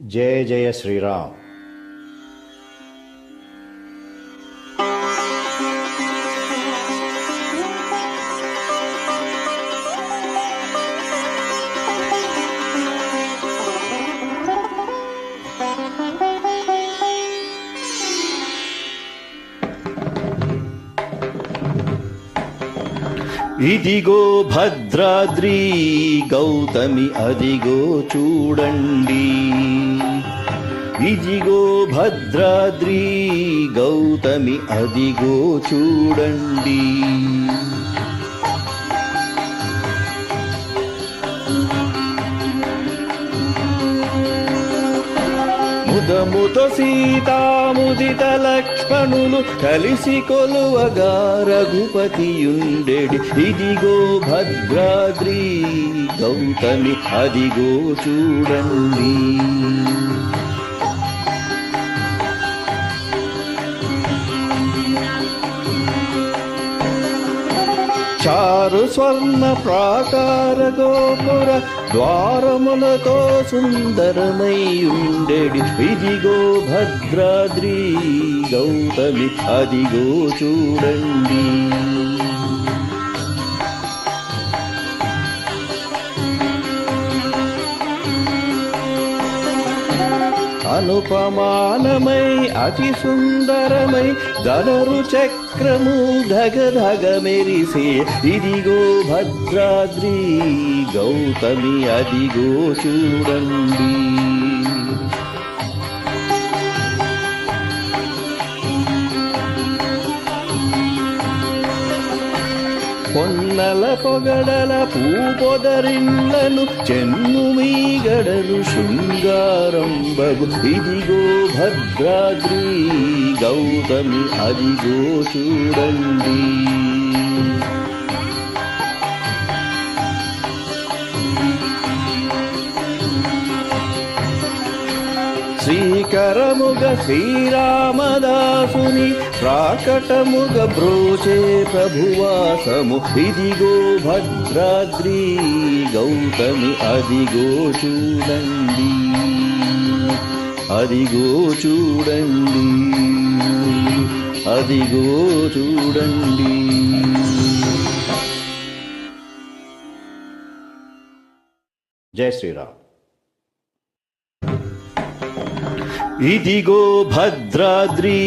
जय जय श्री राम ఇదిగో భద్రాద్రి గౌతమి అదిగో చూడండి. ఇదిగో భద్రాద్రి గౌతమి అదిగో చూడండి. ముదముతో సీతాముదిత లక్ష్మణులు కలిసి కొలువగా రఘుపతియుండెడి. ఇదిగో భద్రాద్రి గౌతమి అదిగో చూడండి. చారు స్వర్ణ ప్రాకార గోపుర ద్వారములతో సుందరమై ఉండెడి. ఇదిగో భద్రాద్రి గౌతమి అదిగో చూడండి. అనుపమానమై అతి సుందరమై ధనరు చక్రము ధగ ధగ మెరిసే. ఇదిగో భద్రాద్రి గౌతమి అదిగో చూడండి. పొన్నల పొగడల పూపొదరిళ్ళను చెన్ను మీగడలు శృంగారం బగు ఇదిగో భద్రాద్రి గౌతమి అదిగో చూడండి. శ్రీకరముగ శ్రీరామదాసుని ప్రాకటముగ బ్రోచే ప్రభువాసము. ఇదిగో భద్రాద్రి గౌతమి అదిగో చూడండి అదిగో చూడండి అదిగో చూడండి. జై శ్రీరామ్. ఇదిగో భద్రాద్రి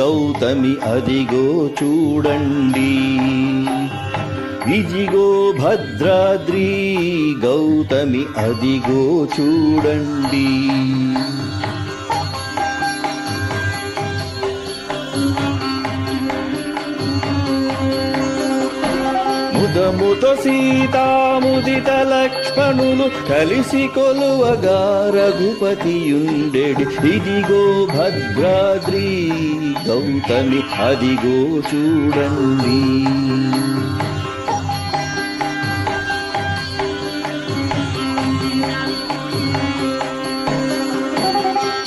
గౌతమి అదిగో చూడండి. ఇదిగో భద్రాద్రి గౌతమి అదిగో చూడండి. ముదముతో సీతాముదిత లక్ష్మణులు కలిసి కొలువగా రఘుపతియుండెడి. ఇదిగో భద్రాద్రి గౌతమి అదిగో చూడండి.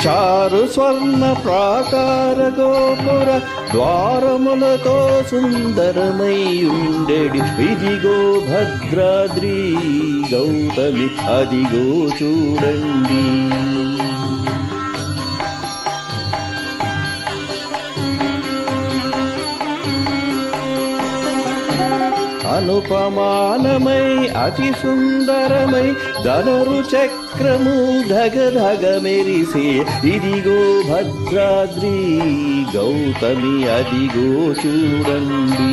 చారు స్వర్ణ ప్రాకార గోపుర ద్వారములతో సుందరమై ఉండెడి ఇదిగో భద్రాద్రి గౌతమి అదిగో చూడండి. అనుపమానమై అతి సుందరమై ధనరు చక్రము ధగ ధగ మెరిసే. ఇదిగో భద్రాద్రి గౌతమి అదిగో చూడండి